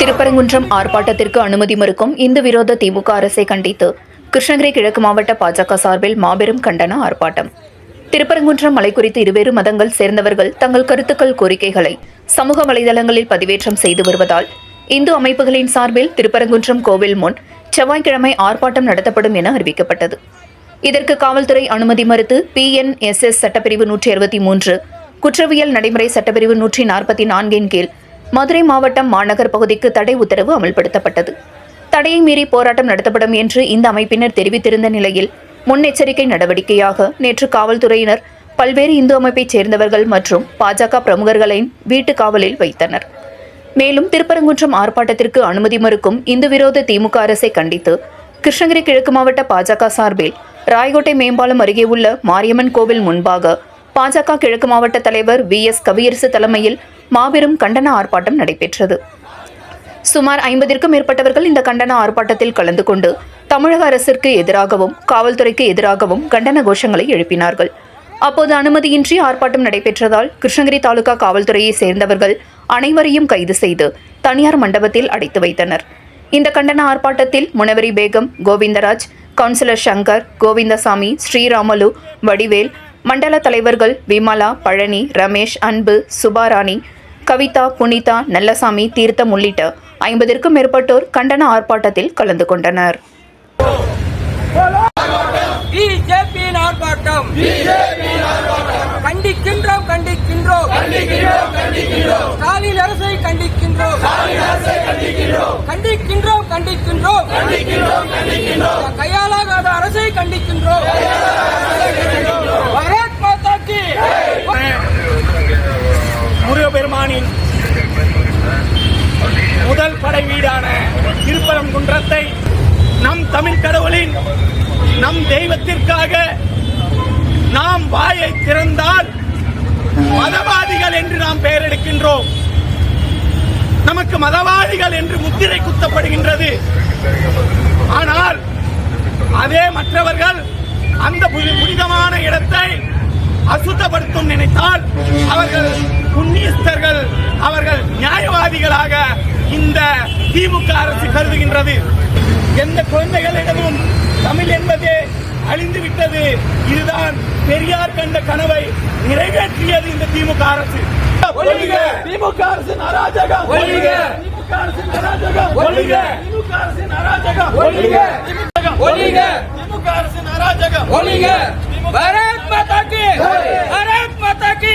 திருப்பரங்குன்றம் ஆர்ப்பாட்டத்திற்கு அனுமதி மறுக்கும் இந்து விரோத திமுக அரசை கண்டித்து கிருஷ்ணகிரி கிழக்கு மாவட்ட பாஜக சார்பில் மாபெரும் கண்டன ஆர்ப்பாட்டம். திருப்பரங்குன்றம் மலை குறித்து இருவேறு மதங்கள் சேர்ந்தவர்கள் தங்கள் கருத்துக்கள் கோரிக்கைகளை சமூக வலைதளங்களில் பதிவேற்றம் செய்து வருவதால் இந்து அமைப்புகளின் சார்பில் திருப்பரங்குன்றம் கோவில் முன் செவ்வாய்க்கிழமை ஆர்ப்பாட்டம் நடத்தப்படும் என அறிவிக்கப்பட்டது. இதற்கு காவல்துறை அனுமதி மறுத்து பிஎன்எஸ்எஸ் சட்டப்பிரிவு நூற்றி அறுபத்தி மூன்று குற்றவியல் நடைமுறை சட்டப்பிரிவு நூற்றி நாற்பத்தி நான்கின் கீழ் மதுரை மாவட்டம் மாநகர் பகுதிக்கு தடை உத்தரவு அமல்படுத்தப்பட்டது. தடையை மீறி போராட்டம் நடத்தப்படும் என்று இந்த அமைப்பினர் தெரிவித்திருந்த நிலையில் முன்னெச்சரிக்கை நடவடிக்கையாக நேற்று காவல்துறையினர் பல்வேறு இந்து அமைப்பைச் சேர்ந்தவர்கள் மற்றும் பாஜக பிரமுகர்களின் வீட்டு காவலில் வைத்தனர். மேலும் திருப்பரங்குன்றம் ஆர்ப்பாட்டத்திற்கு அனுமதி மறுக்கும் இந்து விரோத திமுக அரசை கண்டித்து கிருஷ்ணகிரி கிழக்கு மாவட்ட பாஜக சார்பில் ராயகோட்டை மேம்பாலம் அருகே உள்ள மாரியம்மன் கோவில் முன்பாக பாஜக கிழக்கு மாவட்ட தலைவர் வி எஸ் கவியரசு தலைமையில் மாபெரும் கண்டன ஆர்ப்பாட்டம் நடைபெற்றது. சுமார் ஐம்பதிற்கும் மேற்பட்டவர்கள் இந்த கண்டன ஆர்ப்பாட்டத்தில் கலந்து கொண்டு தமிழக அரசிற்கு எதிராகவும் காவல்துறைக்கு எதிராகவும் கண்டன கோஷங்களை எழுப்பினார்கள். அப்போது அனுமதியின்றி ஆர்ப்பாட்டம் நடைபெற்றதால் கிருஷ்ணகிரி தாலுகா காவல்துறையை சேர்ந்தவர்கள் அனைவரையும் கைது செய்து தனியார் மண்டபத்தில் அடைத்து வைத்தனர். இந்த கண்டன ஆர்ப்பாட்டத்தில் முனவரி பேகம் கோவிந்தராஜ் கவுன்சிலர் சங்கர் கோவிந்தசாமி ஸ்ரீராமலு வடிவேல் மண்டல தலைவர்கள் விமலா பழனி ரமேஷ் அன்பு சுபாராணி கவிதா புனிதா நல்லசாமி தீர்த்தம் உள்ளிட்ட ஐம்பதிற்கும் மேற்பட்டோர் கண்டன ஆர்ப்பாட்டத்தில் கலந்து கொண்டனர். கண்டிக்கின்றோம் கண்டிக்கின்றோம். ஸ்டாலின் அரசை கண்டிக்கின்றோம். கண்டிக்கின்றோம் கண்டிக்கின்றோம். கையாளாகாத அரசை கண்டிக்கின்றோம் பாரத் மாதா கி பெருமானின் முதல் படை வீடான திருப்பரங்குன்றத்தை நம் தமிழ் கடவுளின் நம் தெய்வத்திற்காக நாம் வாயை திறந்தால் மதவாதிகள் என்று நாம் பெயர் எடுக்கின்றோம் நமக்கு மதவாதிகள் என்று முத்திரை குத்தப்படுகின்றது. ஆனால் அதே மற்றவர்கள் அந்த புனிதமான இடத்தை அசுத்தப்படுத்தும் நினைத்தால் அவர்கள் புண்ணியஸ்தர்கள் அவர்கள் நியாயவாதிகளாக இந்த திமுக அரசு கருதுகின்றது. எந்த குழந்தைகளிடமும் தமிழ் என்பதே அழிந்து விட்டது இதுதான் பெரியார் கண்ட கனவை நிறைவேற்றியது இந்த திமுக அரசு. திமுக அரசின் அராஜகம்! திமுக அரசின் அராஜகம்! திமுக அரசின் அராஜகம்! திமுக அரசின் அராஜகம்! பாரத் மாதா கி பாரத் மாதா கி